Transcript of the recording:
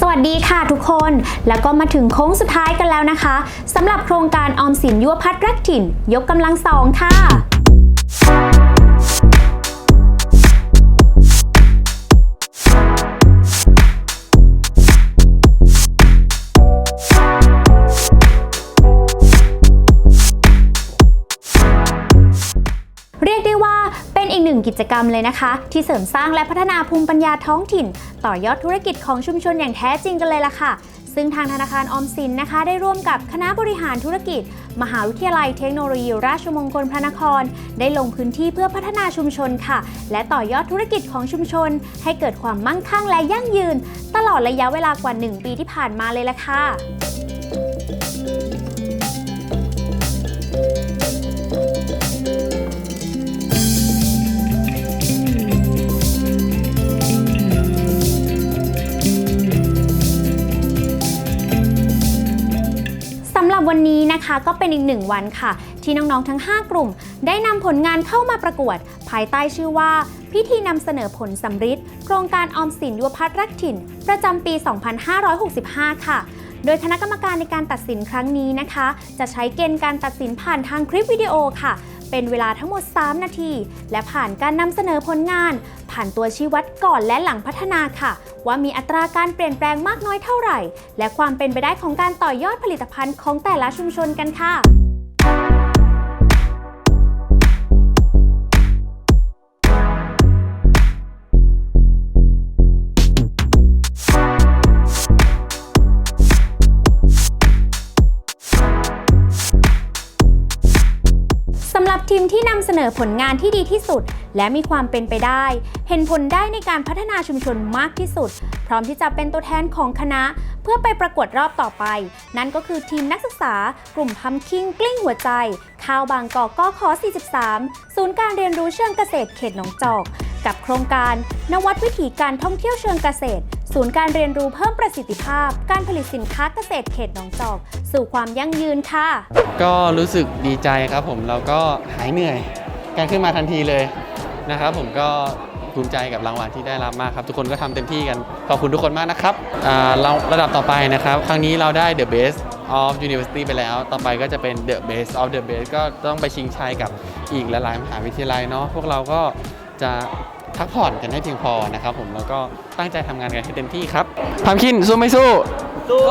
สวัสดีค่ะทุกคน แล้วก็มาถึงโค้งสุดท้ายกันแล้วนะคะสำหรับโครงการออมสินยั่วพัดรักถิ่น ยกกำลังสองค่ะ งกิจกรรมเลยนะคะ ที่เสริมสร้างและพัฒนาภูมิปัญญาท้องถิ่น ต่อยอดธุรกิจของชุมชนอย่างแท้จริงกันเลยล่ะค่ะ ซึ่งทางธนาคารออมสินนะคะ ได้ร่วมกับคณะบริหารธุรกิจ มหาวิทยาลัยเทคโนโลยีราชมงคลพระนคร ได้ลงพื้นที่เพื่อพัฒนาชุมชนค่ะ และต่อยอดธุรกิจของชุมชน ให้เกิดความมั่งคั่งและยั่งยืน ตลอดระยะเวลากว่า 1 ปีที่ผ่านมาเลยล่ะค่ะ วันนี้นะคะก็เป็นอีกหนึ่งวันค่ะ ที่น้องๆทั้ง 5 กลุ่ม ได้นำผลงานเข้ามาประกวด ภายใต้ชื่อว่า พิธีนำเสนอผลสำริดโครงการออมสินยุวพัฒน์รักถิ่น ประจำปี 2565 ค่ะโดยคณะกรรมการในการตัดสินครั้งนี้นะคะ จะใช้เกณฑ์การตัดสินผ่านทางคลิปวิดีโอค่ะ เป็นเวลาทั้งหมด 3 นาที และผ่านการนำเสนอผลงาน ผ่านตัวชี้วัดก่อนและหลังพัฒนาค่ะ ว่ามีอัตราการเปลี่ยนแปลงมากน้อยเท่าไหร่ และความเป็นไปได้ของการต่อยอดผลิตภัณฑ์ของแต่ละชุมชนกันค่ะสำหรับทีมที่นำเสนอผลงานที่ดีที่สุด และมีความเป็นไปได้ เห็นผลได้ในการพัฒนาชุมชนมากที่สุด พร้อมที่จะเป็นตัวแทนของคณะ เพื่อไปประกวดรอบต่อไป นั่นก็คือทีมนักศึกษากลุ่มพัมคิงกลิ้งหัวใจข้าวบางกอกกขอ 43 ศูนย์การเรียนรู้เชิงเกษตรเขตหนองจอก กับโครงการ นวัดวิถีการท่องเที่ยวเชิงเกษตรศูนย์การเรียนรู้เพิ่มประสิทธิภาพ การผลิตสินค้าเกษตรเขตหนองจอก สู่ความยั่งยืนค่ะ ก็รู้สึกดีใจครับผมแล้วก็หายเหนื่อย การขึ้นมาทันทีเลย นะครับผมก็ภูมิใจกับรางวัลที่ได้รับมากครับ ทุกคนก็ทำเต็มที่กัน ขอบคุณทุกคนมากนะครับเราระดับต่อไปนะครับ ครั้งนี้เราได้ The Best of University ไปแล้ว ต่อไปก็จะเป็น The Best of the Best ก็ต้องไปชิงชัยกับอีกหลายๆมหาวิทยาลัยเนาะพวกเราก็จะพักผ่อนกันให้เพียงพอนะครับผมแล้วก็ตั้งใจทำงานกันให้เต็มที่ครับพามคินสู้ไม่สู้ สู้